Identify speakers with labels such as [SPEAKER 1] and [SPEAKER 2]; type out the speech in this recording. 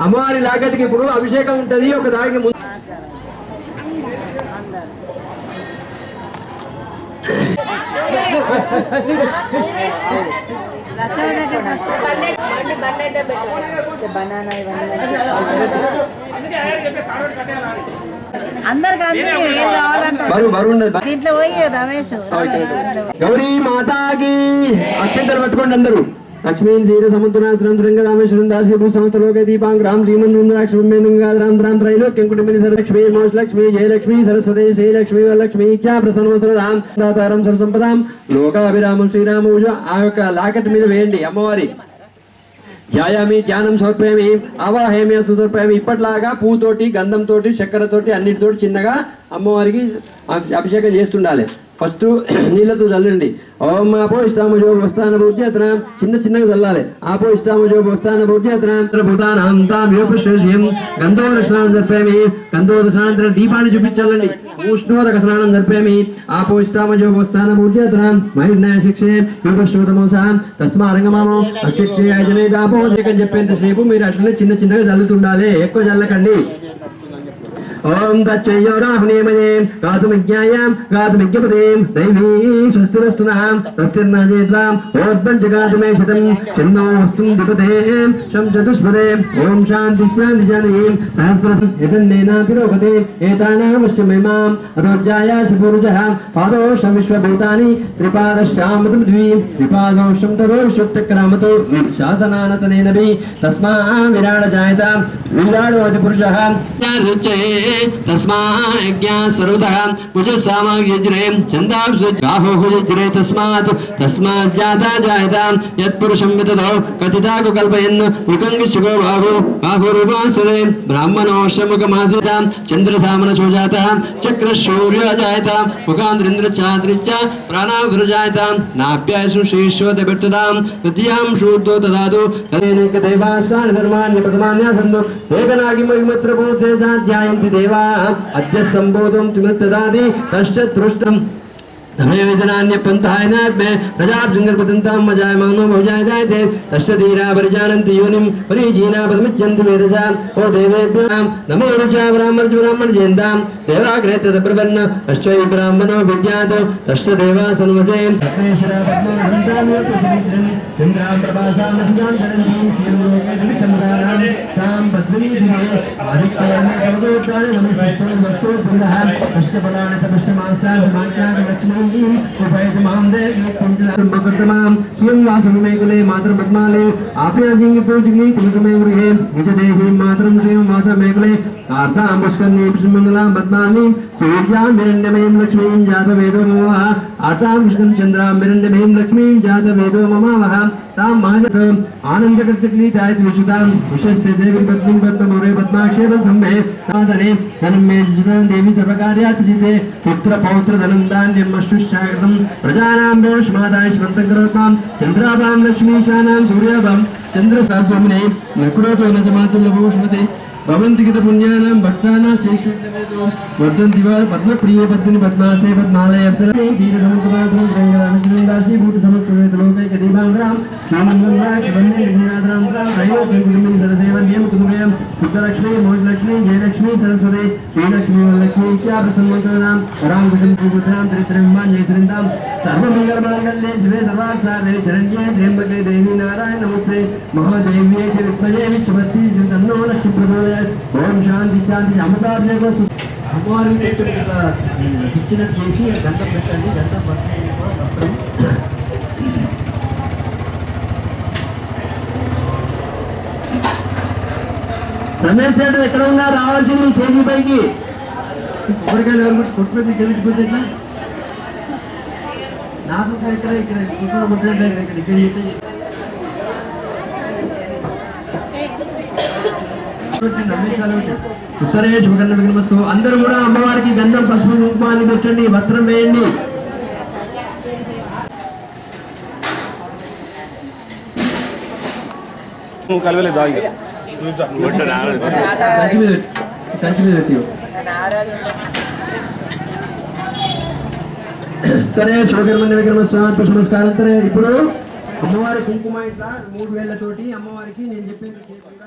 [SPEAKER 1] అమ్మవారి లాగటికి ఇప్పుడు అభిషేకం ఉంటుంది ఒక దానికి ముందు.
[SPEAKER 2] బనానా
[SPEAKER 1] ఇవన్నీ
[SPEAKER 2] దీంట్లో పోయి రమేష్
[SPEAKER 1] గౌరీ మాతాకి అక్షంతలు పట్టుకోండి అందరూ. లక్ష్మీ ధీర సముద్రనాథం రంగ రామేశ్వరం దాసి భూ సంస్థలోక సరలక్ష్మీ మోష లక్ష్మీ జయలక్ష్మీ సరస్వతి శ్రీలక్ష్మీ వరలక్ష్మీ ఇచ్చా దాతారం సర్వసంపదాం లోకాభిరామం శ్రీరామ ఆ యొక్క లాకెట్ మీద వేయండి అమ్మవారి. ధ్యాయామి ధ్యానం సమర్పయామి ఆవాహేమి సుదర్పయామి ఇప్పట్లాగా పూతోటి గంధంతోటి చక్కెరతోటి అన్నిటితోటి చిన్నగా అమ్మవారికి అభిషేకం చేస్తుండాలి. ఫస్ట్ నీళ్ళతో చల్లండి. ఓం ఆపో ఇష్టామజో వస్తాన భూత్యతన చిన్న చిన్నగా చల్లాలి. ఆపో ఇష్టామజో వస్తాన భూత్యతన భూతానాం తాం యోపశ్రేష్యం గంధోదక స్నానం జరిపామి. గంధోదక స్నానం దీపాన్ని చూపించాలండి ఉష్ణోదక స్నానం జరిపామి. ఆపో ఇష్టామజో వస్తాన భూత్యతన మహిళ శిక్షే యోపశ్రోతమోసాం తస్మా రంగమామో. అశిక్షే అజనే దాపోజకం చెప్పేంతసేపు మీరు అట్లనే చిన్న చిన్నగా చల్లుతుండాలి. ఎక్కువ చల్లకండి. ఓం తచ్చయోరాహునేమయే గాతుమిజ్ఞాయాం గాతుమిజ్ఞపదేం దైవీ స్వస్తిరస్తునాం స్వస్తిర్నజేద్వాం ఓద్వంచగాతుమే శతం చిన్నో వస్తుం దిపతే శం చతుష్పదే ఓం శాంతి శాంతి శాంతిం సహస్రం యతన్నేనాతిరోగతే ఏతానామశ్యమేమాం అదోజ్జాయాసి పూరుజః పాదోషం విశ్వభూతాని త్రిపాదశ్యామతం ద్వీం త్రిపాదోషం తదో విశ్వచక్రామతో శాసనానతనేనపి తస్మా విరాడ జాయత విరాడో అతి పురుషः తస్మా యజ్ఞా సర్వతః కుజ సామాగ్యజ్రే చందాంశు రాహోహుజ్రే తస్మాత్ తస్మాత్ జాతా జాయత యత్పురుషం వితదో కథితాకు కల్పయన్ ముఖంగి శివో బాహు బాహురూపాసరే బ్రాహ్మణోషముఖమాసృత చంద్రసామన శోజాత చక్ర శౌర్య జాయత ముఖాంద్రేంద్ర చాద్రిచ్చ ప్రాణావిరజాయత నాప్యాయసు శ్రీశ్వత పెట్టుదాం తృతీయాం శూద్ధో దదాతు తదేనేక దైవాసాని ధర్మాన్ని ప్రథమాన్యా సందు ఏకనాగి మహిమత్ర పూజే సాధ్యాయంతి దేవా అద్య సంబోధం తుమత్తదాది కష్టదృష్టం तमेव जनान्यपन्थायनात्मे प्रजाभृङ्गर्पतन्तां मजायमानो बहुजाय जायते तस्य धीरा परिजानन्ति योनिं परिजीना पदमिच्छन्ति वेदसा ओ देवेभ्यां नमो रुचा ब्राह्मण ब्राह्मण जयन्तां देवाग्रे तदप्रपन्न तस्य ब्राह्मणो विज्ञातो तस्य देवा सन्वसे శ్రీనివాసమే మాతృపద్మాలే ఆప్యాజింగి పూజిని కులకమే గృహే నిజదేహి మాతరం శ్రీం వాసమేకులే ఆర్తాం పుష్కర్ణి పుష్మంగళాం పద్మాని సూర్యాం హిరణ్యమయం లక్ష్మీం జాత వేదో మమ ఆతాం విష్ణుం చంద్రాం హిరణ్యమయం లక్ష్మీం జాత వేదో మమావహ తాం మహజత ఆనందకర్చక్లీ ఛాయతి విశుతాం విశస్య దేవి పద్మిం పద్మమౌరే పద్మాక్షేప आक्षेप संभे धनमे देवी सर्वकार्याचिते पुत्र पौत्र धनं धान्यमश्रुश्चाकृतं प्रजानां रोष्मादाय श्वन्तग्रहपां चन्द्राभां लक्ष्मीशानां सूर्याभां चन्द्रसास्वामिने न कुरोतो न जमातु न भूष्मते भवन्ति कृतपुण्यानां भक्तानां श्रीकृष्णवेदो वर्धन्ति वा पद्मप्रिये पद्मिनि पद्मासे पद्मालयर्तने धीरसमुद्राधो श्रीराशि भूतसमुद्रलोके कदीबाङ्ग्रां श्रीमन्दं वंदे विघ्नादां रयोगुरुमिनि सदसेवन्यं कुन्दुभयं सुखलक्ष्मीं సరస్వతి శ్రీలక్ష్మి వరలక్ష్మి ఇత్యా రామకృష్ణ రాం కుటుంబ పుత్రాం త్రిత్రమ్మాన్ సర్వమంగళమాంగళ్యే శివే సర్వాసారే శరణ్యే త్ర్యంబకే దేవి నారాయణ నమస్తే మహాదేవ్యే శ్రీ విద్మయే విష్ణుపతి తన్నో లక్ష్మి ప్రబోధయ ఓం శాంతి శాంతి అమృతాభిషేకం అమ్మవారి అమ్మవారికి చేసి గంట పెట్టండి గంట పట్టండి రమేష్ రెడ్డి ఎక్కడ ఉన్నా రావాల్సింది స్టేజీ పైకి. కొబ్బరికాయలు ఎవరు కొట్టుపెట్టి చెల్లించిపోతే? నాకు ఇక్కడ అందరూ కూడా అమ్మవారికి గంధం పసుపు కుంకుమాన్ని పెట్టండి వస్త్రం వేయండి.
[SPEAKER 3] కలవలేదు
[SPEAKER 1] సరే శోకర్మన్య విక్రమ సరే ఇప్పుడు అమ్మవారి కుంకుమ ఇట్లా మూడు వేళ్ళతోటి అమ్మవారికి నేను చెప్పేది చేయకుండా